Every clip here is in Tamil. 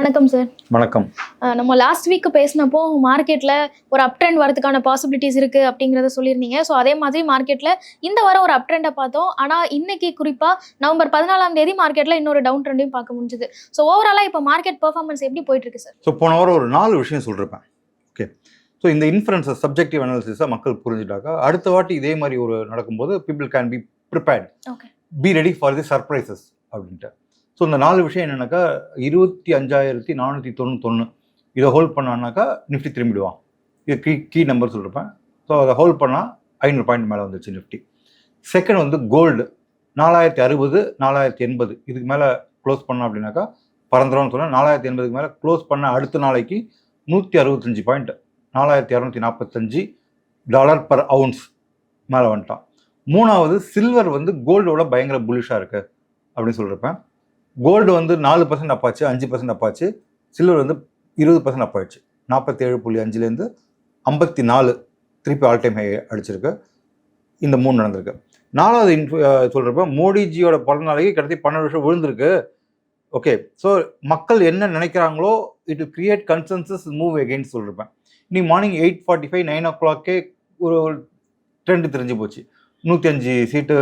வணக்கம் சார் வணக்கம். நம்ம லாஸ்ட் வீக் பேசினப்போ மார்க்கெட்ல ஒரு அப் ட்ரெண்ட் வரதுக்கான பாசிபிலிட்டிஸ் இருக்கு அப்படிங்கறத சொல்லியிருந்தீங்க. ஸோ அதே மாதிரி மார்க்கெட்ல இந்த வாரம் ஒரு அப் ட்ரெண்டை பார்த்தோம். ஆனா இன்னைக்கு குறிப்பா நவம்பர் பதினாலாம் தேதி மார்க்கெட்ல இன்னொரு டவுன் ட்ரெண்டையும் பார்க்க முடிஞ்சது. ஸோ ஓவராலா இப்போ மார்க்கெட் பெர்ஃபார்மன்ஸ் எப்படி போயிட்டு இருக்கு சார் ஸோ போன வாரம் ஒரு நாலு விஷயம் சொல்லிருப்பேன். ஓகே ஸோ இந்த இன்ஃபரன்ஸஸ் சப்ஜெக்டிவ் அனாலிசிஸை மக்கள் புரிஞ்சுட்டாக்கா அடுத்த வாட்டி இதே மாதிரி ஒரு நடக்கும்போது people can be prepared okay be ready for the surprises அப்படின்ட்டு. ஸோ இந்த நாலு விஷயம் என்னென்னாக்கா இருபத்தி அஞ்சாயிரத்தி நானூற்றி தொண்ணூத்தொன்று இதை ஹோல்ட் பண்ணான்னாக்கா நிஃப்டி திரும்பிடுவான். இது கீ கீ நம்பர் சொல்லியிருப்பேன் ஸோ அதை ஹோல்ட் பண்ணால் ஐநூறு பாயிண்ட் மேலே வந்துச்சு நிஃப்டி செகண்ட் வந்து கோல்டு நாலாயிரத்தி அறுபது நாலாயிரத்தி எண்பது. இதுக்கு மேலே க்ளோஸ் பண்ணோம் அப்படின்னாக்கா பறந்துடும் சொன்னால் நாலாயிரத்தி எண்பதுக்கு மேலே க்ளோஸ் பண்ண அடுத்த நாளைக்கு நூற்றி அறுபத்தஞ்சு பாயிண்ட் நாலாயிரத்தி இரநூத்தி நாற்பத்தஞ்சு டாலர் பர் அவுன்ஸ் மேலே வந்துட்டான். மூணாவது சில்வர் வந்து கோல்டோட பயங்கர புலிஷாக இருக்குது அப்படின்னு சொல்லியிருப்பேன் கோல்டு வந்து நாலு பர்சன்ட் அப்பாச்சு அஞ்சு பர்சன்ட் அப்பாச்சு சில்வர் வந்து இருபது பர்சன்ட் அப்பாயிடுச்சு நாற்பத்தேழு புள்ளி அஞ்சுலேருந்து ஐம்பத்தி நாலு திருப்பி ஆல் டைம் ஹை அடிச்சிருக்கு. இந்த மூணு நடந்திருக்கு. நாலாவது இன்ஃபு சொல்கிறப்ப மோடிஜியோட பல நாளைக்கு கிட்டத்தட்ட பன்னெண்டு வருஷம் விழுந்திருக்கு. ஓகே ஸோ மக்கள் என்ன நினைக்கிறாங்களோ it create consensus move against சொல்லியிருப்பேன் இன்னைக்கு morning eight forty five nine ஓ கிளாக்கே ஒரு ட்ரெண்டு தெரிஞ்சு போச்சு. நூற்றி அஞ்சு சீட்டு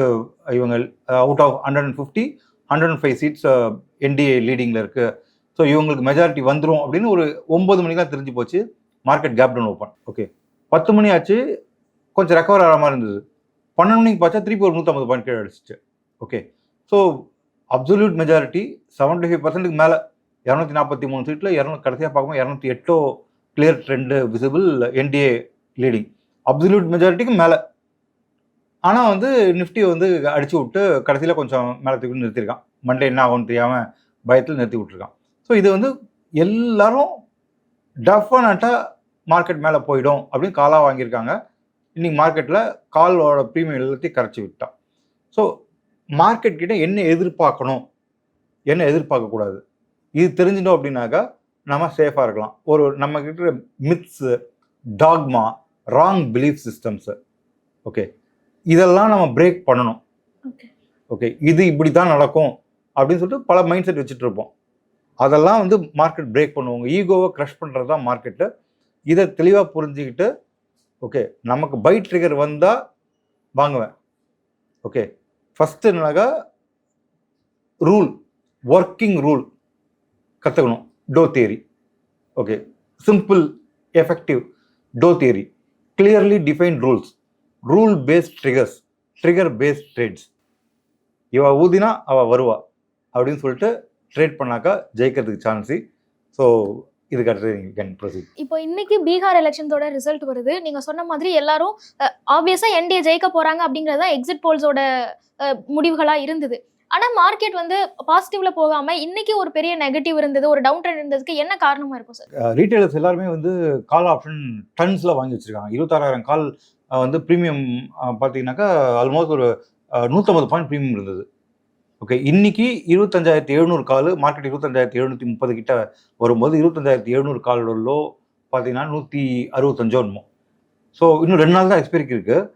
இவங்க out of hundred and fifty hundred and five seats NDA லீடிங்கில் இருக்குது ஸோ இவங்களுக்கு மெஜாரிட்டி வந்துடும் அப்படின்னு ஒரு ஒம்பது மணிக்கெலாம் தெரிஞ்சு போச்சு. Market gap down open okay பத்து மணி ஆச்சு. கொஞ்சம் ரெக்கவர் ஆகிற மாதிரி இருந்தது. பன்னெண்டு மணிக்கு பார்த்தா திருப்பி ஒரு நூற்றம்பது பாயிண்ட் கீழே அடிச்சிச்சு. Okay so absolute majority seventy five பர்சன்ட்டுக்கு மேலே இரநூத்தி நாற்பத்தி மூணு சீட்டில் இரநூத்தி கடைசியாக பார்க்கும்போது இரநூத்தி எட்டோ clear trend visible NDA leading absolute மெஜாரிட்டிக்கு மேலே. ஆனால் வந்து நிஃப்டி வந்து அடிச்சு விட்டு கடைசியில் கொஞ்சம் மேலே தூக்கி நிறுத்திருக்கான். மண்டே என்ன ஆகும்னு தெரியாமல் பயத்தில் நிறுத்தி விட்டுருக்கான். ஸோ இது வந்து எல்லாரும் டெஃபினட்டாக மார்க்கெட் மேலே போயிடும் அப்படின்னு காலாக வாங்கியிருக்காங்க. இன்னைக்கு மார்க்கெட்டில் காலோட ப்ரீமியம் எல்லாத்தையும் கரைச்சி விட்டான். ஸோ மார்க்கெட் கிட்ட என்ன எதிர்பார்க்கணும்? என்ன எதிர்பார்க்கக்கூடாது இது தெரிஞ்சிட்டோம் அப்படின்னாக்கா நம்ம சேஃபாக இருக்கலாம். ஒரு நம்ம கிட்ட myths dogma wrong belief systems okay இதெல்லாம் நம்ம பிரேக் பண்ணணும். ஓகே இது இப்படி தான் நடக்கும் அப்படின்னு சொல்லிட்டு பல மைண்ட் செட் வச்சுட்டு இருப்போம் அதெல்லாம் வந்து மார்க்கெட் பிரேக் பண்ணுவாங்க ஈகோவை க்ரஷ் பண்ணுறது தான் மார்க்கெட்டு இதை தெளிவாக புரிஞ்சுக்கிட்டு ஓகே நமக்கு பை ட்ரிகர் வந்தால் வாங்குவேன். ஓகே ஃபஸ்ட்டு என்னன்னாக்கா ரூல் ஒர்க்கிங் ரூல் கற்றுக்கணும் Dow theory okay simple effective Dow theory clearly defined rules rule based triggers trigger based trades இவ ஊதினா அவ வருவா. அப்படின்னு சொல்லிட்டு ட்ரேட் பண்ணாக்கா ஜெயிக்கிறதுக்கு சான்ஸு ஸோ இதுக்கு அடுத்து நீங்கள் கேன் ப்ரொசீட் இப்போ இன்னைக்கு பீகார் எலெக்ஷன்ஸோட ரிசல்ட் வருது. நீங்க சொன்ன மாதிரி எல்லாரும் ஆப்வியஸா என்டிஏ ஜெயிக்க போறாங்க அப்படிங்கிறது தான் எக்ஸிட் போல்ஸோட முடிவுகளா இருந்தது. ஆனா மார்க்கெட் வந்து பாசிட்டிவ்ல போகாம இன்னைக்கு ஒரு பெரிய நெகட்டிவ் இருந்தது ஒரு டவுன் ட்ரெண்ட் இருந்ததுக்கு என்ன காரணமா இருக்கும் சார் ரீட்டைலர்ஸ் எல்லாருமே வந்து கால் ஆப்ஷன் டன்ஸில் வாங்கி வச்சுருக்காங்க. இருபத்தாறாயிரம் கால் வந்து ப்ரீமியம் பார்த்தீங்கன்னாக்கா ஆல்மோஸ்ட் ஒரு நூற்றம்பது பாயிண்ட் ப்ரீமியம் இருந்தது. ஓகே இன்னைக்கு இருபத்தஞ்சாயிரத்தி எழுநூறு கால் மார்க்கெட் இருபத்தஞ்சாயிரத்தி எழுநூற்றி முப்பது கிட்ட வரும்போது இருபத்தஞ்சாயிரத்தி எழுநூறு காலோட லோ பார்த்தீங்கன்னா நூற்றி அறுபத்தஞ்சோ என்னமோ. ஸோ இன்னும் ரெண்டு நாள் தான் எக்ஸ்பைரிக்கு இருக்குது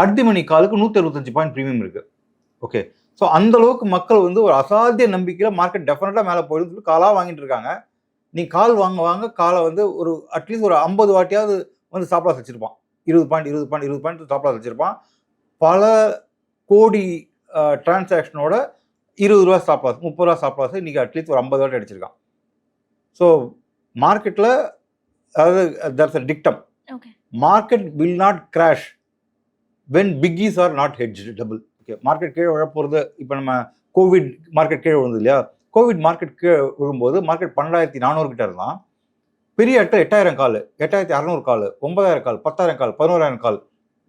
அடுத்த மணி காலுக்கு நூற்றி அறுபத்தஞ்சு பாயிண்ட் ப்ரீமியம் இருக்குது ஓகே ஸோ அந்த அளவுக்கு மக்கள் வந்து ஒரு அசாத்திய நம்பிக்கையில் மார்க்கெட் டெஃபினட்டாக மேலே போயிடும் சொல்லி காலாக வாங்கிட்டு இருக்காங்க. நீ கால் வாங்க வாங்க காலை வந்து ஒரு அட்லீஸ்ட் ஒரு ஐம்பது வாட்டியாவது வந்து சாப்பிட வச்சுருப்பான். இருபது பாயிண்ட் இருபது பாயிண்ட் இருபது பாயிண்ட் ஸ்டாப் லாஸ் வச்சிருப்பான். பல கோடி டிரான்சாக்ஷனோட இருபது ரூபா ஸ்டாப் லாஸ் முப்பது ரூபா ஸ்டாப் லாஸ் இன்றைக்கி அட்லீஸ்ட் ஒரு ஐம்பது வாட்டி அடிச்சிருக்கான். ஸோ மார்க்கெட்டில் அதாவது that's a dictum market will not crash when biggies are not hedge double okay market கீழே விழப்போகிறது இப்போ நம்ம கோவிட் மார்க்கெட் கீழே விழுந்து இல்லையா? கோவிட் மார்க்கெட் கீழே விழும்போது மார்க்கெட் பன்னெண்டாயிரத்தி நானூறு கிட்ட இருந்தான். பெரிய இடத்துல எட்டாயிரம் கால் எட்டாயிரத்தி அறநூறு கால் ஒன்பதாயிரம் கால் பத்தாயிரம் கால் பதினோராயிரம் கால்.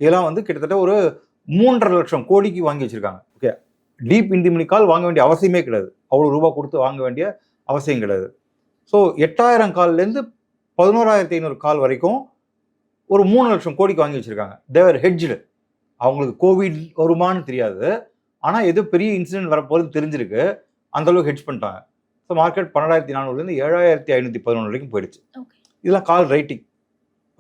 இதெல்லாம் வந்து கிட்டத்தட்ட ஒரு மூன்றரை லட்சம் கோடிக்கு வாங்கி வச்சுருக்காங்க. ஓகே டீப் இந்திமணி கால் வாங்க வேண்டிய அவசியமே கிடையாது. அவ்வளோ ரூபா கொடுத்து வாங்க வேண்டிய அவசியம் கிடையாது. ஸோ எட்டாயிரம் கால்லேருந்து பதினோராயிரத்தி ஐநூறு கால் வரைக்கும் ஒரு மூணு லட்சம் கோடிக்கு வாங்கி வச்சுருக்காங்க. தேவர் ஹெட்ஜ்டு அவங்களுக்கு கோவிட் வருமான்னு தெரியாது. ஆனால் ஏதோ பெரிய இன்சிடென்ட் வரப்போகுது தெரிஞ்சிருக்கு. அந்தளவுக்கு ஹெட்ஜ் பண்ணிட்டாங்க. ஸோ மார்க்கெட் பன்னெண்டாயிரத்தி நானூறுலேருந்து ஏழாயிரத்தி ஐநூற்றி பதினொன்று வரைக்கும் போயிடுச்சு. இதெல்லாம் கால் ரைட்டிங்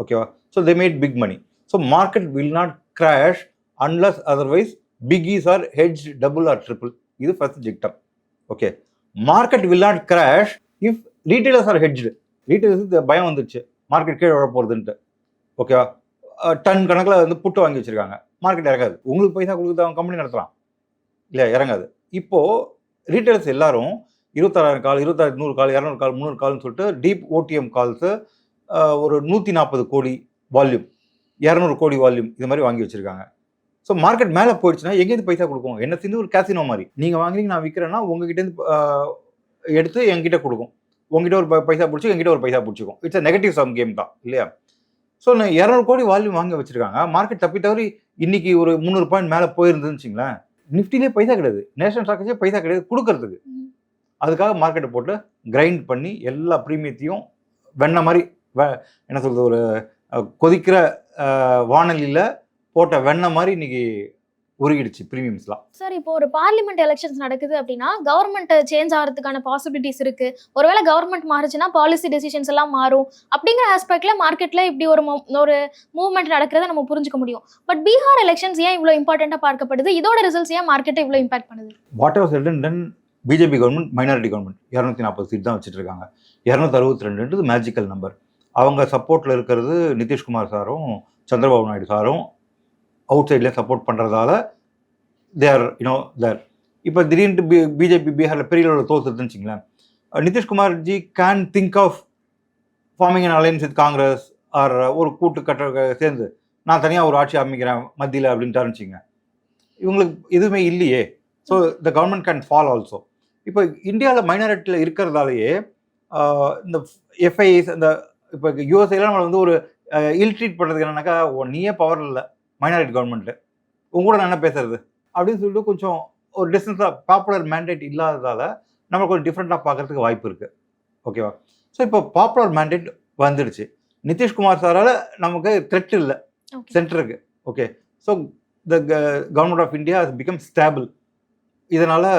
ஓகேவா so they made big money so market will not crash unless otherwise biggies are hedge double or triple இது first dictum okay market will not crash if retailers are hedged ரீட்டைலர்ஸுக்கு பயம் வந்துருச்சு. மார்க்கெட் கீழே விழ போகிறதுன்ட்டு ஓகேவா டன் கணக்கில் வந்து புட்டு வாங்கி வச்சிருக்காங்க. மார்க்கெட் இறங்காது. உங்களுக்கு பைசா கொடுக்குறது அவங்க கம்பெனி நடத்தலாம். இல்லை இறங்காது. இப்போது ரீட்டைலர்ஸ் எல்லாரும் இருபத்தாறாயிரம் கால் இருபத்தாயிரத்து நூறு கால் இரநூறு கால் முந்நூறு கால்னு சொல்லிட்டு டீப் ஓடிஎம் கால்ஸு ஒரு நூற்றி நாற்பது கோடி வால்யூம் இரநூறு கோடி வால்யூம் இது மாதிரி வாங்கி வச்சுருக்காங்க. ஸோ மார்க்கெட் மேலே போயிடுச்சுன்னா எங்கேருந்து பைசா கொடுக்கும் என்ன சேர்ந்து ஒரு கேசினோ மாதிரி. நீங்கள் வாங்குறீங்க நான் விற்கிறேன்னா உங்ககிட்டேருந்து எடுத்து என்கிட்ட கொடுக்கும். உங்ககிட்ட ஒரு பைசா பிடிச்சி என்கிட்ட ஒரு பைசா பிடிச்சிக்கும். இட்ஸ் நெகட்டிவ் சம் கேம் தான் இல்லையா? ஸோ நான் இரநூறு கோடி வால்யூம் வாங்க வச்சுருக்காங்க. மார்க்கெட் தப்பி தவறி இன்னைக்கு ஒரு முந்நூறு பாயிண்ட் மேலே போயிருந்துச்சுங்களேன். நிஃப்டிலே பைசா கிடையாது. நேஷனல் ஸ்டாக்கேஜே பைசா கிடையாது கொடுக்கறதுக்கு. அதுக்காக மார்க்கெட்டை போட்டு கிரைண்ட் பண்ணி எல்லா ப்ரீமியத்தையும் வெண்ண மாதிரி வெ- என்ன சொல்றது ஒரு கொதிக்கிற வானலியில் போட்ட வெண்ணெய் மாதிரி இன்னைக்கு உருகிடுச்சு ப்ரீமியம்ஸ்லாம் சார் இப்போ ஒரு பார்லிமெண்ட் எலெக்ஷன்ஸ் நடக்குது அப்படின்னா கவர்மெண்ட் சேஞ்ச் ஆகிறதுக்கான பாசிபிலிட்டிஸ் இருக்கு. ஒருவேளை கவர்மெண்ட் மாறுச்சுன்னா பாலிசி டெசிஷன்ஸ் எல்லாம் மாறும். அப்படிங்கிற ஆஸ்பெக்ட்ல மார்க்கெட்ல இப்படி ஒரு ஒரு மூவ்மெண்ட் நடக்கிறத நம்ம புரிஞ்சுக்க முடியும். பட் பீகார் எலெக்ஷன்ஸ் ஏன் இவ்வளோ இம்பார்ட்டண்டா பார்க்கப்படுது? இதோட ரிசல்ட்ஸ் ஏன் மார்க்கெட்டை இவ்வளோ இம்பாக்ட் பண்ணுது? What then BJP government minority government இரநூத்தி நாற்பது சீட் தான் வச்சுட்டு இருக்காங்க இரநூத்தி அறுபத்தி ரெண்டுன்றது மேஜிக்கல் நம்பர் அவங்க சப்போர்ட்டில் இருக்கிறது நிதிஷ்குமார் சாரும் சந்திரபாபு நாயுடு சாரும் அவுட் சைட்லேயும் சப்போர்ட் பண்ணுறதால தேர் யூனோ தேர் இப்போ திடீர்னு பி பிஜேபி பீகாரில் பெரிய அளவில் தோத்துருதுன்னு வச்சுங்களேன் Nitish Kumar ji can think of forming and alliance with Congress or ஒரு கூட்டு கட்ட சேர்ந்து நான் தனியாக ஒரு ஆட்சி அமைக்கிறேன் மத்தியில் அப்படின்ட்டு ஆரம்பிச்சிங்க இவங்களுக்கு எதுவுமே இல்லையே. So the government can fall also இப்போ இந்தியாவில் மைனாரிட்டியில் இருக்கிறதாலேயே இந்த எஃப்ஐஎஸ் இந்த இப்போ யூஎஸ்ஏலாம் நம்மளை வந்து ஒரு இல் ட்ரீட் பண்ணுறதுக்கு என்னன்னாக்கா நீயே பவர் இல்லை மைனாரிட்டி கவர்மெண்ட்டு உங்க கூட நான் என்ன பேசுறது? அப்படின்னு சொல்லிட்டு கொஞ்சம் ஒரு டிஸ்டன்ஸாக பாப்புலர் மேண்டேட் இல்லாததால நம்ம கொஞ்சம் டிஃப்ரெண்ட்டாக பார்க்கறதுக்கு வாய்ப்பு இருக்குது ஓகேவா ஸோ இப்போ பாப்புலர் மேண்டேட் வந்துடுச்சு. நிதிஷ்குமார் சாரால் நமக்கு த்ரெட் இல்லை. சென்டருக்கு okay so the government of India has become stable இதனால்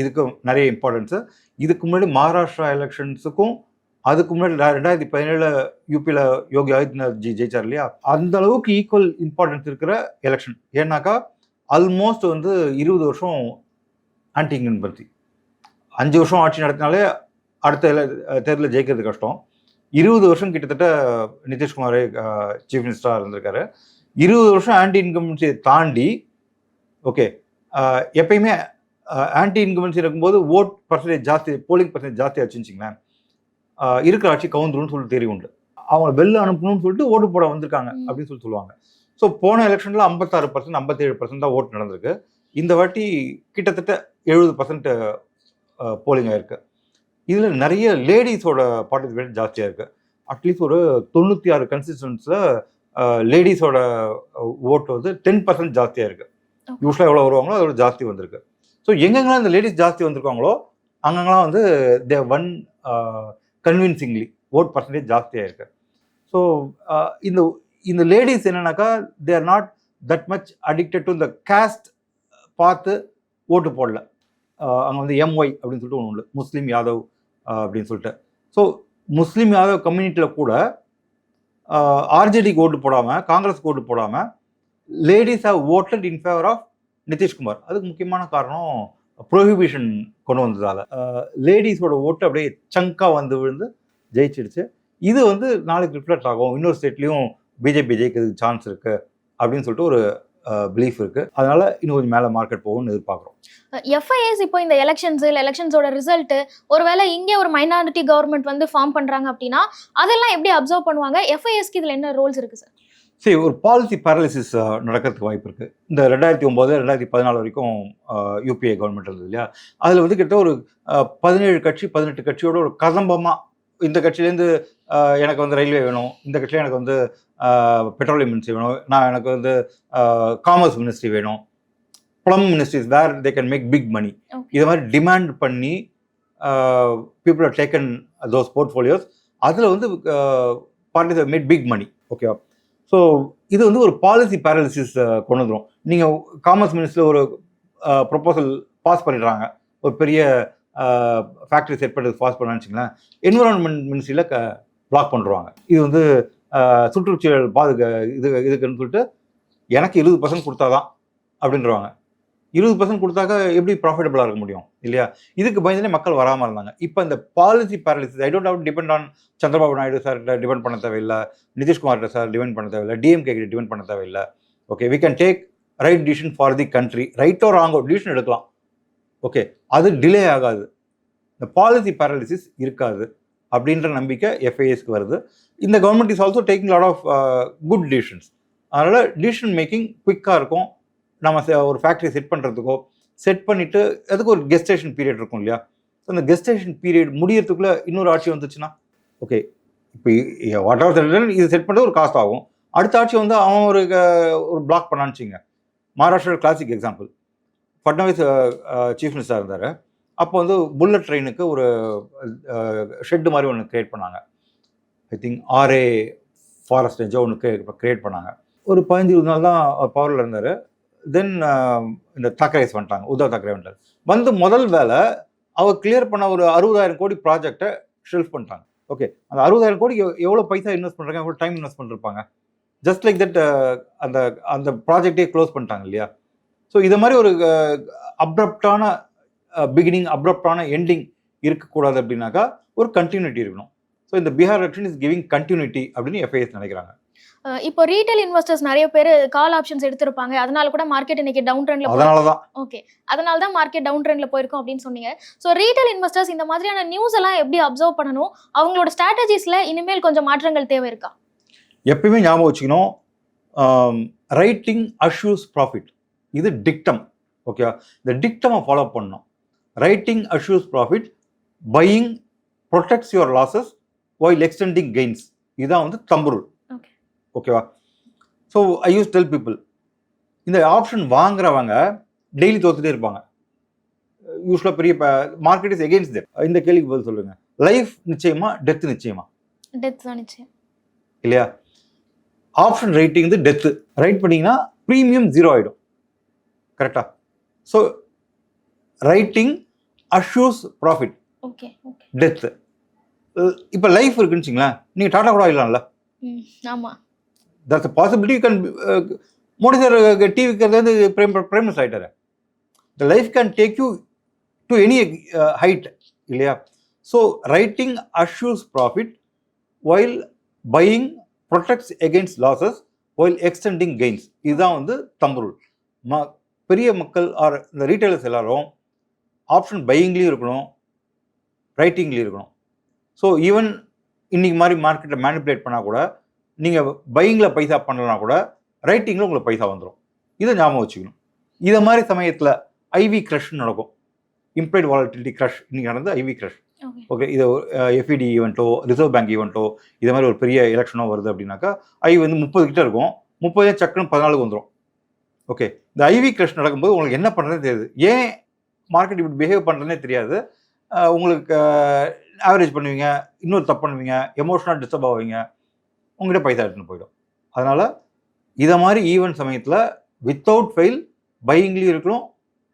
இதுக்கு நிறைய இம்பார்ட்டன்ஸு இதுக்கு முன்னாடி மகாராஷ்டிரா எலெக்ஷன்ஸுக்கும் அதுக்கு முன்னாடி ரெண்டாயிரத்தி பதினேழில் யூபியில் யோகி ஆதித்யநாத் ஜி ஜெயிச்சார் இல்லையா? அந்த அளவுக்கு ஈக்குவல் இம்பார்ட்டன்ஸ் இருக்கிற எலெக்ஷன் ஏன்னாக்கா ஆல்மோஸ்ட் வந்து இருபது வருஷம் ஆன்டி பற்றி அஞ்சு வருஷம் ஆட்சி நடத்தினாலே அடுத்த தேர்தலில் ஜெயிக்கிறது கஷ்டம். இருபது வருஷம் கிட்டத்தட்ட நிதிஷ்குமார் சீஃப் மினிஸ்டராக இருந்திருக்காரு. இருபது வருஷம் ஆன்டி இன்கம்பன்சியை தாண்டி ஓகே எப்பயுமே ஆன்டி இன்கம்பன்சி இருக்கும்போது ஓட் பர்சன்டேஜ் ஜாஸ்தி போலிங் பர்சன்டேஜ் ஜாஸ்தி ஆச்சுன்னு இருக்கிற ஆட்சி கவுந்துருன்னு சொல்லி தெரியும் உண்டு. அவங்கள வெளில அனுப்பணும்னு சொல்லிட்டு ஓட்டு போட வந்திருக்காங்க. அப்படின்னு சொல்லி சொல்லுவாங்க. ஸோ போன எலெக்ஷனில் ஐம்பத்தாறு பர்சன்ட் ஐம்பத்தேழு பர்சன்ட் தான் ஓட்டு நடந்திருக்கு. இந்த வாட்டி கிட்டத்தட்ட எழுபது பர்சன்ட் போலிங் ஆயிருக்கு. இதில் நிறைய லேடிஸோட பார்ட்டிசிபேட் ஜாஸ்தியாக இருக்கு. அட்லீஸ்ட் ஒரு தொண்ணூற்றி ஆறு கன்சிஸ்டன்ஸில் லேடிஸோட ஓட்டு வந்து டென் பர்சன்ட் ஜாஸ்தியாக இருக்கு. Okay. யூஸ்வலாக எவ்வளோ வருவாங்களோ அதோட ஜாஸ்தி வந்திருக்கு. ஸோ எங்கெங்கெல்லாம் இந்த லேடிஸ் ஜாஸ்தி வந்திருக்காங்களோ அங்கங்கெல்லாம் வந்து they won convincingly vote percentage ஜாஸ்தியாக இருக்கு. ஸோ uh, இந்த இந்த லேடிஸ் என்னன்னாக்கா they are not that much addicted to இந்த காஸ்ட் பார்த்து ஓட்டு போடல. Uh, அங்கே வந்து எம்ஒய் அப்படின்னு சொல்லிட்டு ஒன்று உண்டு. முஸ்லீம் யாதவ் uh, அப்படின்னு சொல்லிட்டு. ஸோ முஸ்லீம் யாதவ் கம்யூனிட்டியில் கூட ஆர்ஜேடிக்கு ஓட்டு போடாமல் காங்கிரஸ் ஓட்டு போடாமல் ladies have voted in favour of Nitish Kumar. அதுக்கு முக்கியமான காரணம் ப்ரொஹிபிஷன் கொண்டு வந்ததால். லேடிஸோட ஓட்டு அப்படியே சங்காக வந்து விழுந்து ஜெயிச்சிடுச்சு. இது வந்து நாளைக்கு ரிஃப்ளெக்ட் ஆகும். இன்னொரு ஸ்டேட்லேயும் பிஜேபி ஜெயிக்கிறதுக்கு சான்ஸ் இருக்குது அப்படின்னு சொல்லிட்டு ஒரு பிலீஃப் இருக்கு. அதனால இன்னும் கொஞ்சம் மேலே மார்க்கெட் போகும்னு எதிர்பார்க்குறோம். எஃப்ஐஎஸ் இப்போ இந்த எலெக்ஷன்ஸ் இல்லை எலெக்ஷன்ஸோட ரிசல்ட் ஒருவேளை இங்கே ஒரு மைனாரிட்டி கவர்மெண்ட் வந்து ஃபார்ம் பண்றாங்க அப்படின்னா அதெல்லாம் எப்படி அப்சர்வ் பண்ணுவாங்க? எஃப்ஐஎஸ்க்கு இதுல என்ன ரோல்ஸ் இருக்கு சார் சரி ஒரு பாலிசி பேரலிசிஸ் நடக்கிறதுக்கு வாய்ப்பு இருக்கு. இந்த ரெண்டாயிரத்தி ஒன்பது ரெண்டாயிரத்தி பதினாலு வரைக்கும் யூபிஏ கவர்மெண்ட் இருந்தது இல்லையா? அதில் வந்து கிட்ட ஒரு பதினேழு கட்சி பதினெட்டு கட்சியோட ஒரு கதம்பமாக இந்த கட்சியிலேருந்து எனக்கு வந்து ரயில்வே வேணும் இந்த கட்சியில் எனக்கு வந்து பெட்ரோலியம் மினிஸ்ட்ரி வேணும் நான் எனக்கு வந்து காமர்ஸ் மினிஸ்ட்ரி வேணும் plum ministries where they can make big money. இது மாதிரி டிமாண்ட் பண்ணி people are taken those portfolios அதில் வந்து பார்ட்டிஸ் மேட் பிக் மணி ஓகேவா ஸோ இது வந்து ஒரு பாலிசி பேரலிசிஸ் கொண்டு வந்துடும் நீங்கள் காமர்ஸ் மினிஸ்டர் ஒரு ப்ரொப்போசல் பாஸ் பண்ணிடுறாங்க. ஒரு பெரிய ஃபேக்ட்ரி செட் பாஸ் பண்ணான்னு வச்சுங்களேன் என்விரான்மெண்ட் மினிஸ்ட்ரியில் க பிளாக் பண்ணுறாங்க இது வந்து சுற்றுச்சூழல் பாதுகா இது இதுக்குன்னு சொல்லிட்டு எனக்கு இருபது பர்சன்ட் கொடுத்தாதான் அப்படின்றவாங்க இருபது பர்சன்ட் கொடுத்தாக்க எப்படி ப்ராஃபிட்டபுளாக இருக்க முடியும்? இல்லையா? இதுக்கு பயந்துனே மக்கள் வராமல் இருந்தாங்க. இப்போ இந்த policy paralysis I don't have depend on Chandrababu Naidu sir depend பண்ண தேவையில்லை. நிதிஷ்குமார்கிட்ட சார் டிபெண்ட் பண்ண தேவையில்லை. டிஎம்கே கிட்ட டிபெண்ட் பண்ண தேவையில்லை. Okay we can take right decision for the country ரைட்டோ ராங்கோ டிசிஷன் எடுக்கலாம். ஓகே அது டிலே ஆகாது. இந்த பாலிசி பேரலிசிஸ் இருக்காது அப்படின்ற நம்பிக்கை எஃப்ஐஎஸ்க்கு வருது. இந்த government is also taking lot of good decisions அதனால் டிசிஷன் மேக்கிங் குயிக்காக இருக்கும். நம்ம செ- ஒரு ஃபேக்ட்ரி செட் பண்ணுறதுக்கோ செட் பண்ணிவிட்டு அதுக்கு ஒரு கெஸ்டேஷன் பீரியட் இருக்கும் இல்லையா? ஸோ அந்த கெஸ்டேஷன் பீரியட் முடியறதுக்குள்ளே இன்னொரு ஆட்சி வந்துச்சுன்னா ஓகே இப்போ வாட் ஆர் இது செட் பண்ணுறது ஒரு காஸ்ட் ஆகும். அடுத்த ஆட்சி வந்து அவன் ஒரு ஒரு பிளாக் பண்ணான்னு வச்சுங்க Maharashtra classic example Fadnavis chief minister இருந்தார். அப்போ வந்து புல்லட் ட்ரெயினுக்கு ஒரு ஷெட்டு மாதிரி ஒன்று க்ரியேட் பண்ணாங்க. I think or a forest ரேஞ்சோ ஒன்று க்ரியேட் பண்ணாங்க. ஒரு பதினஞ்சு இருபது நாள் தான் பவரில் இருந்தார். தென் um, இந்த தாக்கரேஸ் வந்துட்டாங்க உத்தவ் தாக்கரே வந்துட்டார். வந்து முதல் வேலை அவர் கிளியர் பண்ண ஒரு அறுபதாயிரம் கோடி ப்ராஜெக்டை ஷெல்ஃப் பண்ணிட்டாங்க. ஓகே அந்த அறுபதாயிரம் கோடி எவ்வளோ பைசா இன்வெஸ்ட் பண்ணுறாங்க எவ்வளோ டைம் இன்வெஸ்ட் பண்ணிருப்பாங்க? ஜஸ்ட் லைக் தட் அந்த அந்த ப்ராஜெக்டே க்ளோஸ் பண்ணிட்டாங்க இல்லையா? ஸோ இது மாதிரி ஒரு அப்ரப்டான பிகினிங் அப்ரப்டான எண்டிங் இருக்கக்கூடாது அப்படின்னாக்கா ஒரு கண்டினியூட்டி இருக்கணும். ஸோ இந்த Bihar election is giving continuity அப்படின்னு எஃப்ஐஎஸ் நினைக்கிறாங்க. இப்போ ரீட்டைல் இன்வெஸ்டர்ஸ் நிறைய பேர் கால் ஆப்ஷன்ஸ் எடுத்திருப்பாங்க. அதனால கூட மார்க்கெட் இன்னைக்கு டவுன் ட்ரெண்ட்ல அதனால தான் ஓகே அதனால தான் மார்க்கெட் டவுன் ட்ரெண்ட்ல போயிருக்கும் அப்படின்னு சொன்னீங்க. ஸோ ரீட்டைல் இன்வெஸ்டர்ஸ் இந்த மாதிரியான நியூஸ் எல்லாம் எப்படி அப்சர்வ் பண்ணணும்? அவங்களோட ஸ்ட்ராட்டஜிஸ்ல இனிமேல் கொஞ்சம் மாற்றங்கள் தேவை இருக்கா? எப்பயுமே ஞாபகம் வச்சுக்கணும். ரைட்டிங் அஷ்யூஸ் ப்ராஃபிட் இது டிக்டம் ஓகேவா இந்த டிக்டமை ஃபாலோ பண்ணணும். Writing அஷ்யூஸ் profit buying protects your losses while extending gains இதுதான் வந்து thumb. Rule so I use tell people இந்த ஆப்ஷன் வாங்குறவங்க டெய்லி தோத்துட்டே இருப்பாங்க. யூஸ்வலாக பெரிய மார்க்கெட் இஸ் எகெயின்ஸ்ட் இந்த கேள்விக்கு பதில் சொல்லுங்க. லைஃப் நிச்சயமா டெத் நிச்சயமா? டெத் நிச்சயம். இல்லையா? ஆப்ஷன் ரைட்டிங் வந்து டெத்து ரைட் பண்ணீங்கன்னா ப்ரீமியம் ஜீரோ ஆகிடும் கரெக்டா ஸோ ரைட்டிங் அஷ்யூஸ் ப்ராஃபிட் டெத்து இப்போ லைஃப் இருக்குன்னு வச்சுங்களேன் நீங்கள் டாடா கூட ஆகிடலாம்ல ம் ஆமா. That's a possibility you can Modi sir TV விற்கிறது prime prime minister the life can take you to any height இல்லையா? So writing அஷ்யூஸ் profit while buying protects against losses while extending gains இதுதான் வந்து தம்புருள் ம பெரிய மக்கள் ஆர் இந்த ரீட்டைலர்ஸ் எல்லாரும் ஆப்ஷன் பையிங்லேயும் இருக்கணும் ரைட்டிங்லேயும் இருக்கணும். ஸோ ஈவன் இன்னைக்கு மாதிரி மார்க்கெட்டை மேனிப்புலேட் பண்ணால் கூட நீங்கள் பையிங்கில் பைசா பண்ணலனா கூட ரைட்டிங்கில் உங்களுக்கு பைசா வந்துடும் இதை ஞாபகம் வச்சுக்கணும். இதை மாதிரி சமயத்தில் ஐவி க்ரஷ் நடக்கும். இம்ப்ளைட் வாலட்டிலிட்டி க்ரஷ் இன்னைக்கு நடந்து ஐவி க்ரஷ் ஓகே இது எஃப்இடி ஈவெண்ட்டோ ரிசர்வ் பேங்க் ஈவெண்ட்டோ இது மாதிரி ஒரு பெரிய எலெக்ஷனோ வருது அப்படின்னாக்கா ஐ வந்து முப்பது கிட்ட இருக்கும். முப்பதே சக்குன்னு பதினாலுக்கு வந்துடும் ஓகே இந்த ஐவி கிரஷ் நடக்கும்போது உங்களுக்கு என்ன பண்ணுறதே தெரியாது. ஏன் மார்க்கெட் இப்படி பிஹேவ் பண்ணுறதுனே தெரியாது. உங்களுக்கு ஆவரேஜ் பண்ணுவீங்க இன்னொரு தப்பு பண்ணுவீங்க எமோஷனலாக டிஸ்டர்ப் ஆவீங்க. உங்கள்கிட்ட பைசா எடுத்துன்னு போயிடும். அதனால் இதை மாதிரி ஈவெண்ட் சமயத்தில் வித்தவுட் ஃபெயில் பையிங்லேயும் இருக்கணும்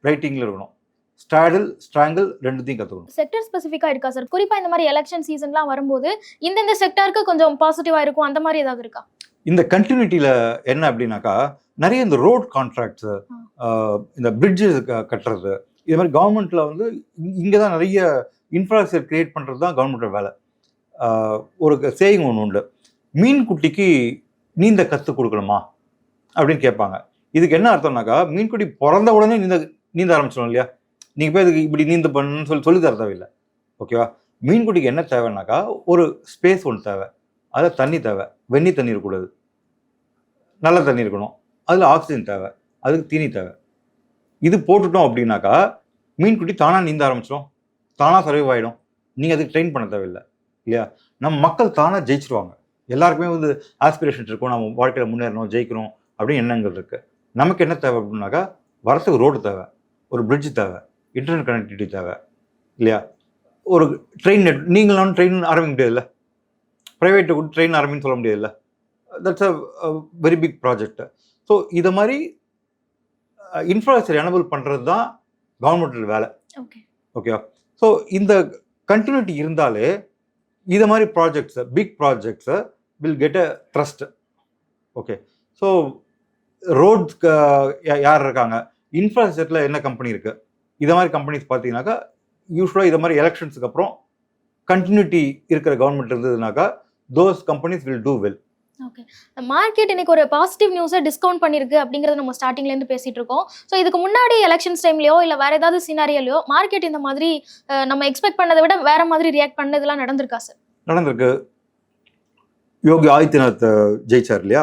ரைட்டிங்லேயும் இருக்கணும். ஸ்டாடில் ஸ்ட்ராங்கிள் ரெண்டுத்தையும் கற்றுக்கணும் செக்டர் ஸ்பெசிஃபிக்கா இருக்கா சார் குறிப்பா இந்த மாதிரி எலெக்ஷன் சீசன்லாம் வரும்போது இந்தந்த செக்டருக்கு கொஞ்சம் பாசிட்டிவா இருக்கும் அந்த மாதிரி ஏதாவது இருக்கா? இந்த கண்டினியூட்டியில் என்ன அப்படின்னாக்கா நிறைய இந்த ரோட் கான்ட்ராக்ட்ஸு இந்த பிரிட்ஜஸ் கட்டுறது. இது மாதிரி கவர்மெண்ட்டில் வந்து இங்கே தான் நிறைய இன்ஃப்ராஸ்ட்ரக்சர் கிரியேட் பண்ணுறது தான் கவர்மெண்ட்டோட வேலை. ஒரு சேயிங் ஒன்று உண்டு. மீன் குட்டிக்கு நீந்த கற்றுக் கொடுக்கணுமா? அப்படின்னு கேட்பாங்க. இதுக்கு என்ன அர்த்தம்னாக்கா மீன்குட்டி பிறந்த உடனே நீந்த நீந்த ஆரம்பிச்சிடும் இல்லையா? நீங்கள் போய் இதுக்கு இப்படி நீந்த பண்ணணும்னு சொல்லி சொல்லி தர தேவையில்லை. ஓகேவா? மீன்குட்டிக்கு என்ன தேவைன்னாக்கா ஒரு ஸ்பேஸ் ஒன்று தேவை. அதில் தண்ணி தேவை. வெந்நி தண்ணி இருக்கக்கூடாது. நல்ல தண்ணி இருக்கணும். அதில் ஆக்சிஜன் தேவை. அதுக்கு தீனி தேவை. இது போட்டுட்டோம் அப்படின்னாக்கா மீன்குட்டி தானாக நீந்த ஆரம்பிச்சிடும். தானாக சர்வைவ் ஆகிடும் நீங்கள் அதுக்கு ட்ரெயின் பண்ண தேவையில்லை. இல்லையா? நம்ம மக்கள் தானாக ஜெயிச்சிருவாங்க. எல்லாருக்குமே வந்து ஆஸ்பிரேஷன் இருக்கும். நம்ம வாழ்க்கையில் முன்னேறணும் ஜெயிக்கணும் அப்படின்னு எண்ணங்கள் இருக்குது நமக்கு என்ன தேவை அப்படின்னாக்கா வரத்துக்கு ரோடு தேவை ஒரு பிரிட்ஜ் தேவை இன்டர்நெட் கனெக்டிவிட்டி தேவை இல்லையா? ஒரு ட்ரெயின் நெட் நீங்களும் ட்ரெயின் ஆரம்பிக்க முடியாதுல்ல? ப்ரைவேட்டை கூட ட்ரெயின் ஆரம்பின்னு சொல்ல முடியாதுல்ல? That's a very big project so இதை மாதிரி இன்ஃப்ராஸ்ட்ரக்சர் எனபிள் பண்ணுறது தான் கவர்மெண்ட்டோட வேலை. ஓகே ஓகேவா ஸோ இந்த கண்டினியூட்டி இருந்தாலே இதை மாதிரி ப்ராஜெக்ட்ஸை big ப்ராஜெக்ட்ஸை will get a trust okay so ரோட்ஸ்க்கு யார் இருக்காங்க? இன்ஃப்ராஸ்ட்ரக்சரில் என்ன கம்பெனி இருக்கு? இதை மாதிரி கம்பெனிஸ் பார்த்தீங்கன்னாக்கா யூஸ்வலாக இதை மாதிரி எலெக்ஷன்ஸுக்கு அப்புறம் கண்டினியூட்டி இருக்கிற government இருந்ததுனாக்கா those companies will do well okay market இன்னைக்கு ஒரு பாசிட்டிவ் நியூஸை டிஸ்கவுண்ட் பண்ணிருக்கு அப்படிங்கறத நம்ம ஸ்டார்டிங்ல இருந்து பேசிட்டு இருக்கோம். ஸோ இதுக்கு முன்னாடி எலெக்ஷன்ஸ் டைம்லயோ இல்ல வேற ஏதாவது சினாரியோலயோ மார்க்கெட் இந்த மாதிரி நம்ம எக்ஸ்பெக்ட் பண்ணதை விட வேற மாதிரி ரியாக்ட் பண்ணதெல்லாம் நடந்திருக்கா சார் நடந்திருக்கு. யோகி ஆதித்யநாத் ஜெயிச்சார் இல்லையா?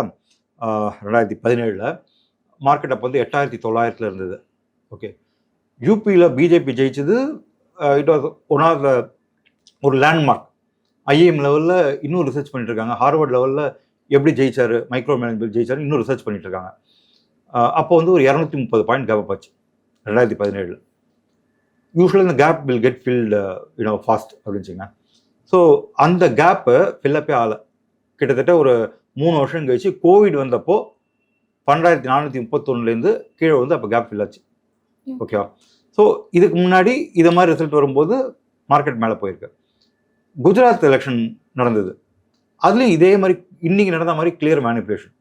ரெண்டாயிரத்தி பதினேழில். மார்க்கெட் அப்போ வந்து எட்டாயிரத்தி தொள்ளாயிரத்தில் இருந்தது. ஓகே யூபியில் பிஜேபி ஜெயிச்சது it was one of the ஒரு லேண்ட்மார்க் ஐஏஎம் லெவலில் இன்னும் ரிசர்ச் பண்ணிட்டுருக்காங்க. ஹார்வர்ட் லெவலில் எப்படி ஜெயிச்சார் மைக்ரோ மேனேஜ்மெண்ட் ஜெயிச்சாரு இன்னும் ரிசர்ச் பண்ணிட்டுருக்காங்க. அப்போ வந்து ஒரு இரநூத்தி முப்பது பாயிண்ட் கேப் ஆச்சு ரெண்டாயிரத்தி பதினேழு யூஸ்வலாக இந்த gap will get filled you know fast அப்படின்னு வச்சுங்க ஸோ அந்த கேப்பை ஃபில்லப்பே ஆகலை. கிட்டத்தட்ட ஒரு மூணு வருஷம் கழிச்சு கோவிட் வந்தப்போ பன்னெண்டாயிரத்தி நானூற்றி முப்பத்தொன்னுலேருந்து கீழே வந்து அப்போ கேப் ஃபில் ஆச்சு. ஓகேவா ஸோ இதுக்கு முன்னாடி இதை மாதிரி ரிசல்ட் வரும்போது மார்க்கெட் மேலே போயிருக்கு. குஜராத் எலெக்ஷன் நடந்தது. அதுலேயும் இதே மாதிரி இன்னைக்கு நடந்த மாதிரி கிளியர் மேனிப்புலேஷன்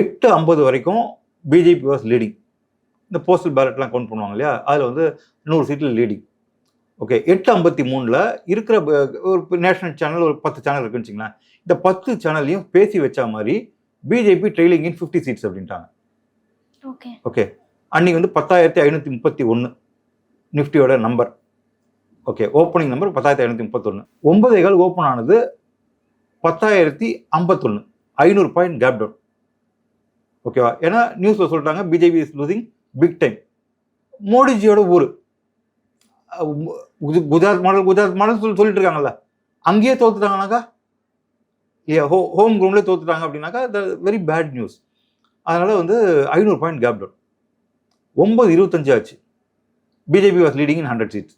எட்டு ஐம்பது வரைக்கும் பிஜேபி வாஸ் லீடிங் இந்த போஸ்டல் பேலட்லாம் கவுண்ட் பண்ணுவாங்க இல்லையா? அதில் வந்து நூறு சீட்டில் லீடிங் ஓகே எட்டு ஐம்பத்தி மூணில் இருக்கிற ஒரு நேஷனல் சேனல் ஒரு பத்து சேனல் இருக்குன்னு வச்சுங்களேன் இந்த பத்து சேனல்லையும் பேசி வச்ச மாதிரி BJP trailing in fifty seats அப்படின்ட்டாங்க. ஓகே அன்னைக்கு வந்து பத்தாயிரத்தி ஐநூற்றி முப்பத்தி ஒன்று நிஃப்டியோட நம்பர் ஓகே ஓப்பனிங் நம்பர் பத்தாயிரத்தி ஐநூற்றி முப்பத்தொன்று ஒன்பதே கால் ஓப்பன் ஆனது பத்தாயிரத்தி ஐம்பத்தொன்று ஐநூறு பாயிண்ட் கேப் டவுன் ஓகேவா ஏன்னா நியூஸில் சொல்லிட்டாங்க BJP is losing big time மோடிஜியோட ஊர். குஜராத் மாடல் குஜராத் மாடல் சொல்லி சொல்லிட்டு இருக்காங்கல்ல. அங்கேயே தோத்துட்டாங்கனாக்கா ஹோ ஹோம் கிரவுண்ட்லேயே தோத்துட்டாங்க அப்படின்னாக்கா வெரி பேட் நியூஸ் அதனால் வந்து ஐநூறு பாயிண்ட் கேப் டவுன் ஒம்பது இருபத்தஞ்சு ஆச்சு. BJP was leading in hundred seats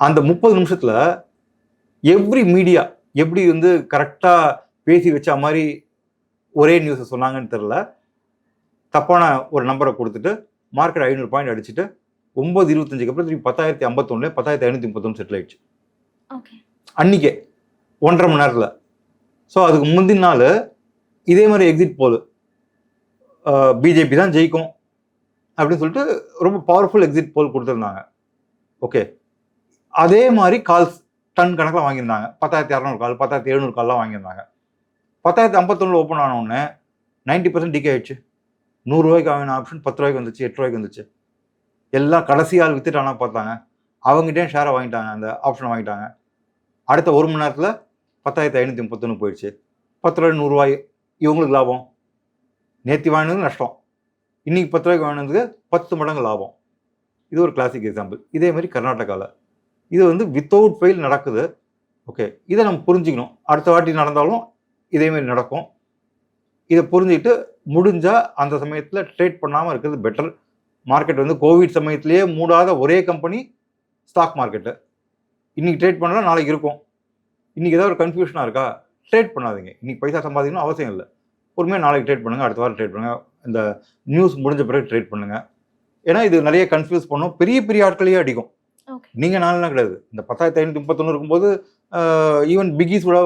அந்த முப்பது நிமிஷத்தில் எவ்ரி மீடியா எப்படி வந்து கரெக்டாக பேசி வச்ச மாதிரி ஒரே நியூஸை சொன்னாங்கன்னு தெரில தப்பான ஒரு நம்பரை கொடுத்துட்டு மார்க்கெட் ஐநூறு பாயிண்ட் அடிச்சுட்டு ஒம்பது இருபத்தஞ்சுக்கு அப்புறம் திருப்பி பத்தாயிரத்தி ஐம்பத்தொன்னு பத்தாயிரத்தி ஐநூற்றி முப்பத்தொன்று செட்டில் ஆயிடுச்சு. ஓகே அன்னைக்கே. ஒன்றரை மணி நேரத்தில். ஸோ அதுக்கு முந்தின நாள் இதே மாதிரி எக்ஸிட் போல் பிஜேபி தான் ஜெயிக்கும். அப்படின்னு சொல்லிட்டு ரொம்ப பவர்ஃபுல் எக்ஸிட் போல் கொடுத்துருந்தாங்க. ஓகே அதே மாதிரி கால்ஸ் டன் கணக்கில் வாங்கியிருந்தாங்க. பத்தாயிரத்தி அறநூறு கால் பத்தாயிரத்தி எழுநூறு கால்லாம் வாங்கியிருந்தாங்க. பத்தாயிரத்தி ஐம்பத்தொன்னில் ஓப்பன் ஆன நைன்ட்டி பர்சன்ட் டிகே ஆயிடுச்சு. நூறுரூவாய்க்கு வாங்கின ஆப்ஷன் பத்து ரூபாய்க்கு வந்துச்சு எட்டு ரூபாய்க்கு வந்துச்சு. எல்லாம் கடைசி ஆள் வித்துட்டானா பார்த்தாங்க. அவங்ககிட்டே ஷேரை வாங்கிட்டாங்க அந்த ஆப்ஷனை வாங்கிட்டாங்க. அடுத்த ஒரு மணி நேரத்தில் பத்தாயிரத்தி ஐநூற்றி முப்பத்தொன்று போயிடுச்சு. பத்து ரூபாய் நூறுரூவாய். இவங்களுக்கு லாபம். நேற்று வாங்கினது நஷ்டம். இன்றைக்கி பத்து ரூபாய்க்கு வாங்கினதுக்கு பத்து மடங்கு லாபம். இது ஒரு கிளாசிக் எக்ஸாம்பிள் இதே மாதிரி கர்நாடகாவில் இது வந்து வித்தவுட் ஃபெயில் நடக்குது. ஓகே இதை நம்ம புரிஞ்சுக்கணும். அடுத்த வாட்டி நடந்தாலும் இதே மாதிரி நடக்கும். இதை புரிஞ்சுக்கிட்டு முடிஞ்சால் அந்த சமயத்தில் ட்ரேட் பண்ணாமல் இருக்கிறது பெட்டர் மார்க்கெட் வந்து கோவிட் சமயத்திலேயே மூடாத ஒரே கம்பெனி ஸ்டாக் மார்க்கெட்டு இன்னைக்கு ட்ரேட் பண்ணலாம் நாளைக்கு இருக்கும். இன்னைக்கு ஏதாவது ஒரு கன்ஃபியூஷனாக இருக்கா? ட்ரேட் பண்ணாதீங்க. இன்னைக்கு பைசா சம்பாதிக்கணும் அவசியம் இல்லை. பொறுமையாக நாளைக்கு ட்ரேட் பண்ணுங்க அடுத்த வாரம் ட்ரேட் பண்ணுங்க. இந்த நியூஸ் முடிஞ்ச பிறகு ட்ரேட் பண்ணுங்க. ஏன்னா இது நிறைய கன்ஃபியூஸ் பண்ணும். பெரிய பெரிய ஆட்களையே அடிக்கும். ஓகே நீங்க நாலாம் கிடையாது. இந்த பத்தாயிரத்தி ஐநூற்றி முப்பத்தொன்று இருக்கும்போது ஈவன் பிகிஸ் விட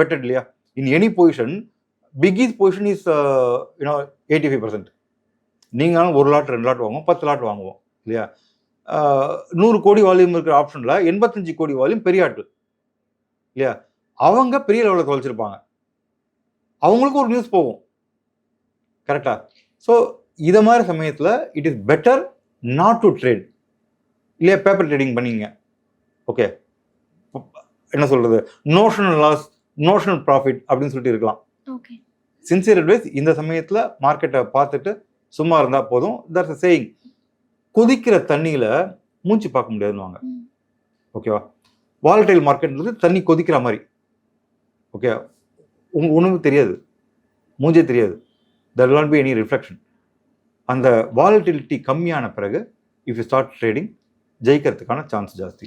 பெட்டர் இல்லையா? In any position biggies position is you know eighty five percent நீங்களும் ஒரு லாட் ரெண்டு லாட் வாங்குவோம் பத்து லாட் வாங்குவோம் இல்லையா? நூறு கோடி வால்யூம் இருக்கிற ஆப்ஷனில் எண்பத்தஞ்சு கோடி வால்யூம் பெரிய ஆட்கள். இல்லையா? அவங்க பெரிய லெவலில் தொலைச்சிருப்பாங்க. அவங்களுக்கும் ஒரு நியூஸ் போகும். கரெக்டா ஸோ இதை மாதிரி சமயத்தில் it is better not to trade இல்லையா? பேப்பர் ட்ரேடிங் பண்ணீங்க. ஓகே என்ன சொல்றது? நோஷனல் லாஸ் நோஷனல் ப்ராஃபிட் அப்படின்னு சொல்லிட்டு இருக்கலாம். சின்சியர் அட்வைஸ் இந்த சமயத்தில் மார்க்கெட்டை பார்த்துட்டு சும்மா இருந்தால் போதும். தட்ஸ் சேயிங் கொதிக்கிற தண்ணியில் மூச்சு பார்க்க முடியாதுன்னுவாங்க. ம். ஓகேவா வாலடைல் மார்க்கெட்ன்றது தண்ணி கொதிக்கிற மாதிரி. ஓகே உங்க ஒன்றுமே தெரியாது. மூஞ்சே தெரியாது. That not be any reflection அந்த வாலட்டிலிட்டி கம்மியான பிறகு இஃப் யூ ஸ்டார்ட் ட்ரேடிங் ஜெயிக்கிறதுக்கான சான்ஸ் ஜாஸ்தி.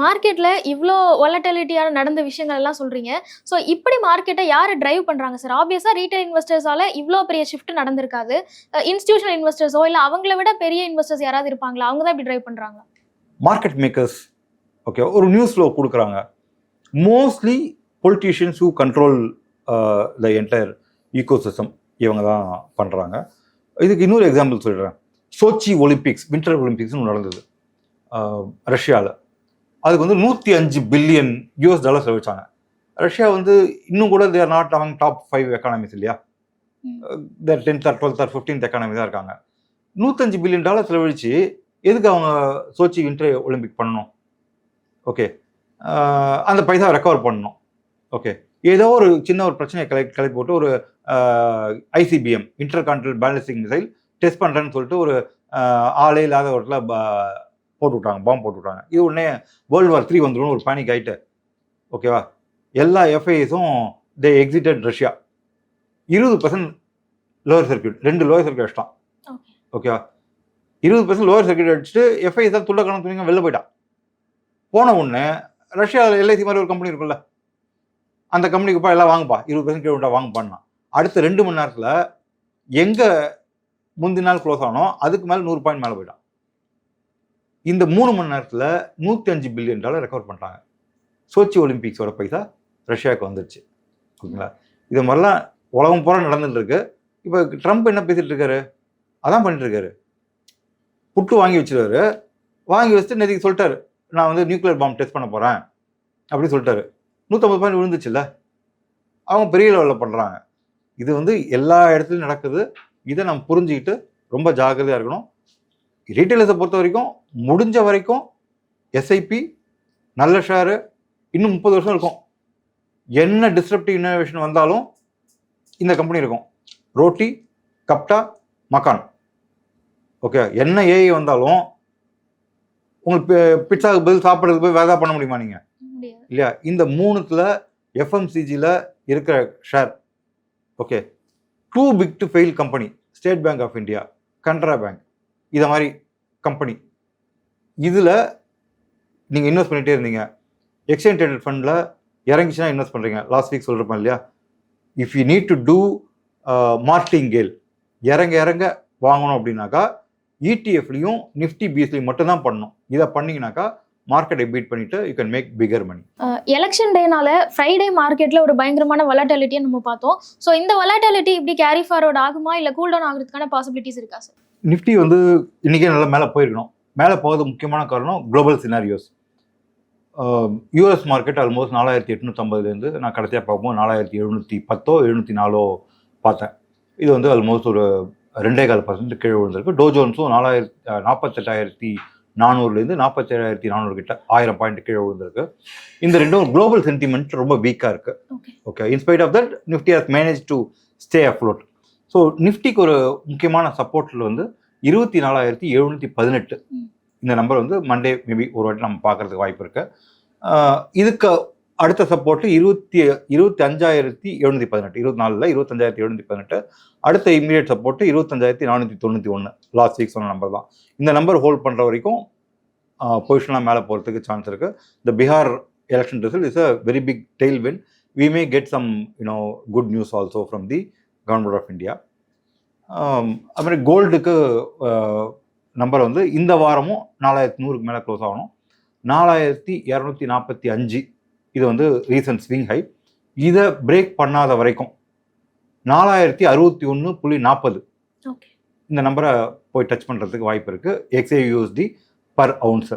மார்க்கெட்ல இவ்வளோ வாலட்டிலிட்டியான நடந்த விஷயங்கள் எல்லாம் சொல்றீங்க. ஸோ இப்படி மார்க்கெட்டை யார் டிரைவ் பண்றாங்க சார் ஆப்வியஸா ரீட்டைல் இன்வெஸ்டர்ஸால இவ்வளோ பெரிய ஷிஃப்ட் நடந்திருக்காது. இன்ஸ்டியூஷனல் இன்வெஸ்டர்ஸோ இல்லை அவங்கள விட பெரிய இன்வெஸ்டர்ஸ் யாராவது இருப்பாங்களா? அவங்க தான் இப்படி டிரைவ் பண்றாங்க மார்க்கெட் மேக்கர்ஸ் ஓகே ஒரு நியூஸ் ஃப்ளோ கொடுக்குறாங்க. Mostly politicians who control the entire ecosystem இவங்க தான் பண்ணுறாங்க இதுக்கு இன்னொரு எக்ஸாம்பிள் சொல்கிறேன் சோச்சி ஒலிம்பிக்ஸ் வின்டர் ஒலிம்பிக்ஸ்னு நடந்தது. ரஷ்யாவில் அதுக்கு வந்து நூற்றி அஞ்சு பில்லியன் யூஎஸ் டாலர் செலவழிச்சாங்க ரஷ்யா வந்து இன்னும் கூட தேர் நாட் அவங்க டாப் ஃபைவ் எக்கானமிஸ் இல்லையா? There tenth or twelfth or fifteenth economy தான் இருக்காங்க. நூற்றஞ்சு பில்லியன் டாலர் செலவழிச்சு எதுக்கு அவங்க சோச்சி வின்டர் ஒலிம்பிக் பண்ணணும்? ஓகே அந்த பைசா ரெக்கவர் பண்ணணும். ஓகே ஏதோ ஒரு சின்ன ஒரு பிரச்சனையை கலை கிளப்பி போட்டு ஒரு ICBM intercontinental balancing missile test பண்ணுறேன்னு சொல்லிட்டு ஒரு ஆளே இல்லாத ஒரு இடத்துல போட்டு விட்டாங்க பாம்பு போட்டு விட்டாங்க இது உடனே வேர்ல்டு வார் த்ரீ வந்துடும் ஒரு பேனிக் ஆயிட்டு. ஓகேவா எல்லா எஃப்ஐஎஸும் தே எக்ஸிட்டட் ரஷ்யா இருபது பர்சன்ட் லோவர் சர்க்கியூட் ரெண்டு லோவர் சர்க்கியூட் அடிச்சிட்டான். ஓகேவா இருபது பர்சன்ட் லோவர் சர்க்கியூட் அடிச்சுட்டு எஃப்ஐஎஸ் தான் துள்ள கணக்கு வெளில போயிட்டான். போன உடனே ரஷ்யாவில் எல்ஐசி மாதிரி ஒரு கம்பெனி இருக்குல்ல அந்த கம்பெனிக்குப்பா எல்லாம் வாங்கப்பா. இருபது பர்சன்ட் கீழே வாங்கப்பான்னா. அடுத்த ரெண்டு மணி நேரத்தில் எங்கே முந்தின நாள் க்ளோஸ் ஆனோ அதுக்கு மேலே நூறு பாயிண்ட் மேலே போயிட்டான். இந்த மூணு மணி நேரத்தில் நூற்றி அஞ்சு பில்லியன் டாலர் ரெக்கவர் பண்ணுறாங்க சோச்சி ஒலிம்பிக்ஸோட பைசா ரஷ்யாவுக்கு வந்துருச்சு. ஓகேங்களா? இது மாதிரிலாம் உலகம் பூரா நடந்துட்டு இருக்கு. இப்போ ட்ரம்ப் என்ன பேசிட்டு இருக்காரு? அதான் பண்ணிட்டு இருக்காரு. புட்டு வாங்கி வச்சிருவாரு. வாங்கி வச்சுட்டு நேற்றுக்கு சொல்லிட்டாரு. நான் வந்து நியூக்ளியர் பாம்பு டெஸ்ட் பண்ண போகிறேன் அப்படின்னு சொல்லிட்டாரு. நூற்றம்பது பாயிண்ட் விழுந்துச்சுல்ல? அவங்க பெரிய லெவலில் பண்ணுறாங்க இது வந்து எல்லா இடத்துலையும் நடக்குது. இதை நம்ம புரிஞ்சுக்கிட்டு ரொம்ப ஜாக்கிரதையாக இருக்கணும். ரீட்டைலர்ஸை பொறுத்த வரைக்கும் முடிஞ்ச வரைக்கும் எஸ்ஐபி நல்ல ஷேரு இன்னும் முப்பது வருஷம் இருக்கும். என்ன டிஸ்ரப்டிவ் இன்னோவேஷன் வந்தாலும் இந்த கம்பெனி இருக்கும். ரோட்டி கப்டா மக்கான் ஓகே என்ன ஏஐ வந்தாலும் உங்களுக்கு பிட்சாவுக்கு பதில் சாப்பிட்றதுக்கு போய் வேதா பண்ண முடியுமா நீங்கள் இல்லையா? இந்த மூணுத்துல எஃப்எம்சிஜியில் இருக்கிற share okay. Too big to fail company State Bank of India Canara bank இதை மாதிரி கம்பெனி. இதில் நீங்கள் இன்வெஸ்ட் பண்ணிகிட்டே இருந்தீங்க. எக்ஸ்சேஞ்ச் ட்ரேடட் ஃபண்டில் இறங்கிச்சுன்னா இன்வெஸ்ட் பண்ணுறீங்க லாஸ்ட் வீக் சொல்கிறப்பேன் இல்லையா? If you need to do martingale இறங்க இறங்க வாங்கணும் அப்படின்னாக்கா இடிஎஃப்லையும் நிஃப்டி பிஎஸ்லையும் மட்டும்தான் பண்ணணும். இதை பண்ணீங்கன்னாக்கா மார்க்கெட்டை பீட் பண்ணிட்டு you can make bigger money election டேனால Friday மார்க்கெட்ல ஒரு பயங்கரமான வலாட்டாலிட்டியை நம்ம பார்த்தோம். ஸோ இந்த வலாட்டாலிட்டி இப்படி கேரி ஃபார்வர்ட் ஆகுமா? இல்லை கூல் டவுன் ஆகிறதுக்கான பாசிபிலிட்டிஸ் இருக்கா சார் நிஃப்டி வந்து இன்றைக்கே நல்லா மேலே போயிருக்கணும். மேலே போகிறது முக்கியமான காரணம் global scenarios US market almost நாலாயிரத்தி எட்நூற்றம்பதுலேருந்து நான் கடைசியாக பார்க்கும்போது நாலாயிரத்தி எழுநூற்றி பத்தோ எழுநூற்றி நாலோ பார்த்தேன். இது வந்து ஆல்மோஸ்ட் ஒரு ரெண்டே கால் பர்சன்ட் கீழே விழுந்திருக்கு. டோஜோன்ஸும் நாலாயிரத்தி நாற்பத்தெட்டாயிரத்தி நானூறுலேருந்து நாற்பத்தேழாயிரத்தி நானூறு கிட்ட ஆயிரம் பாயிண்ட் கீழே விழுந்திருக்கு. இந்த ரெண்டும் குளோபல் சென்டிமெண்ட் ரொம்ப வீக்காக இருக்குது okay in spite of that Nifty has manage to stay afloat so நிஃப்டிக்கு ஒரு முக்கியமான சப்போர்ட்டில் வந்து இருபத்தி நாலாயிரத்தி எழுநூற்றி பதினெட்டு. இந்த நம்பர் வந்து மண்டே மேபி ஒரு வாட்டி நம்ம பார்க்கறதுக்கு வாய்ப்பு இருக்கு. ஆஹ் இதுக்கு அடுத்த சப்போர்ட்டு இருபத்தி இருபத்தி அஞ்சாயிரத்தி எழுநூற்றி பதினெட்டு இருபத்தி நாலில் இருபத்தஞ்சாயிரத்தி எழுநூற்றி பதினெட்டு அடுத்த இமீடியட் சப்போர்ட்டு இருபத்தஞ்சாயிரத்தி நானூற்றி தொண்ணூற்றி ஒன்று லாஸ்ட் வீக் சொன்ன நம்பர் தான். இந்த நம்பர் ஹோல்ட் பண்ணுற வரைக்கும் பொசிஷனாக மேலே போகிறதுக்கு சான்ஸ் இருக்குது இந்த Bihar election result is a very big tailwind we may get some you know good news also from the government of India India. Um, கோல்டுக்கு நம்பர் வந்து இந்த வாரமும் நாலாயிரத்தி நூறுக்கு மேலே க்ளோஸ் ஆகணும். நாலாயிரத்தி இரநூத்தி நாற்பத்தி அஞ்சு இது வந்து ரீசன்ட் ஸ்விங் ஹை இதை பிரேக் பண்ணாத வரைக்கும் நாலாயிரத்தி அறுபத்தி ஒன்று புள்ளி நாற்பது. இந்த நம்பரை போய் டச் பண்ணுறதுக்கு வாய்ப்பு இருக்குது எக்ஸ்ஏயூஎஸ்டி பர் அவுன்ஸு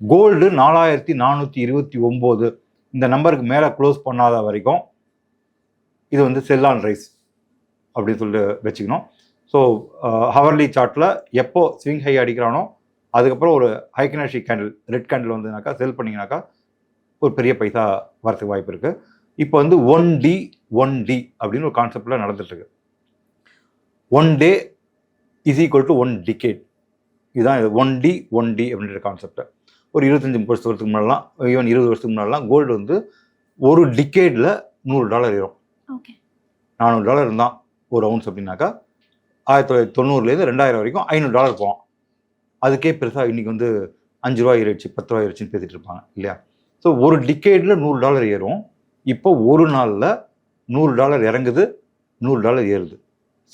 கோல்டு நாலாயிரத்தி நானூற்றி இருபத்தி ஒம்பது. இந்த நம்பருக்கு மேலே க்ளோஸ் பண்ணாத வரைக்கும் இது வந்து செல் ஆன் ரைஸ் அப்படின்னு சொல்லிட்டு வச்சுக்கணும். ஸோ ஹவர்லி சார்ட்டில் எப்போ ஸ்விங் ஹை அடிக்கிறானோ அதுக்கப்புறம் ஒரு heikin ashi candle red candle வந்ததுனாக்கா sell பண்ணிங்கனாக்கா ஒரு பெரிய பைசா வரதுக்கு வாய்ப்பு இருக்குது இப்போ வந்து ஒன் டி ஒன் டி அப்படின்னு ஒரு கான்செப்டில் நடந்துட்டுருக்கு one day is equal to one decade இதுதான் இது. ஒன் டி ஒன் டி அப்படின்ற கான்செப்ட் ஒரு இருபத்தஞ்சி முப்பது வருஷத்துக்கு முன்னாடிலாம் ஈவன் இருபது வருஷத்துக்கு முன்னாடிலாம் கோல்டு வந்து ஒரு டிகேடில் நூறு டாலர் ஏறும். நானூறு டாலர் இருந்தால் ஒரு அவுன்ஸ் அப்படின்னாக்கா ஆயிரத்தி தொள்ளாயிரத்தி தொண்ணூறுலேருந்து ரெண்டாயிரம் வரைக்கும் ஐநூறு டாலர் போவோம் அதுக்கே பெருசாக இன்றைக்கி வந்து அஞ்சு ரூபா ஏறிடுச்சு பத்து ரூபா ஏறிச்சுன்னு பேசிட்டு இருப்பாங்க இல்லையா? ஸோ ஒரு டிக்கேடில் நூறு டாலர் ஏறும். இப்போ ஒரு நாளில் நூறு டாலர் இறங்குது நூறு டாலர் ஏறுது.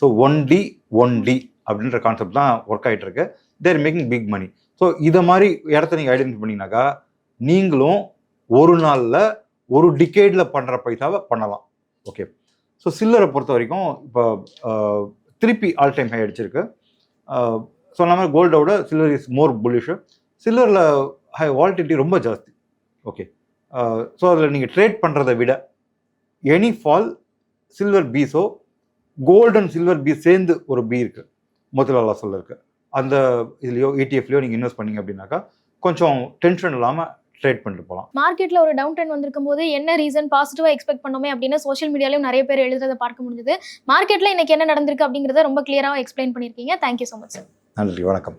So one D one D அப்படின்ற கான்செப்ட் தான் ஒர்க் ஆகிட்டு இருக்கு. They're making big money so இதை மாதிரி இடத்த நீங்கள் ஐடென்டிஃபை பண்ணினாக்கா நீங்களும் ஒரு நாளில் ஒரு டிக்கேடில் பண்ணுற பைசாவை பண்ணலாம். ஓகே ஸோ சில்லரை பொறுத்த வரைக்கும் இப்போ திருப்பி ஆல் டைம் ஹை அடிச்சிருக்கு சொன்ன மாதிரி கோல்டோட சில்லர் இஸ் மோர் புல்லிஷ் சில்லரில் ஹை வால்டிட்டி ரொம்ப ஜாஸ்தி. ஓகே ஸோ அதில் நீங்கள் ட்ரேட் பண்ணுறதை விட எனி ஃபால் சில்வர் பீஸோ கோல்டு அண்ட் சில்வர் பீஸ் சேர்ந்து ஒரு பீ இருக்குது மொத்தலாலா சொல்ல இருக்கு அந்த இதுலையோ இடிஎஃப்லையோ நீங்கள் இன்வெஸ்ட் பண்ணீங்க அப்படின்னாக்கா கொஞ்சம் டென்ஷன் இல்லாமல் ட்ரேட் பண்ணிட்டு போகலாம் மார்க்கெட்ல ஒரு டவுன் ட்ரெண்ட் வந்திருக்கும் போது என்ன ரீசன் பாசிட்டிவா எக்ஸ்பெக்ட் பண்ணோமே அப்படின்னு சோஷியல் மீடியாலயும் நிறைய பேர் எழுதுறதை பார்க்க முடிஞ்சது. மார்க்கெட்ல இன்னைக்கு என்ன நடந்திருக்கு அப்படிங்கறத ரொம்ப கிளியரா எக்ஸ்பிளைன் பண்ணிருக்கீங்க தேங்க்யூ ஸோ மச் சார் நன்றி வணக்கம்.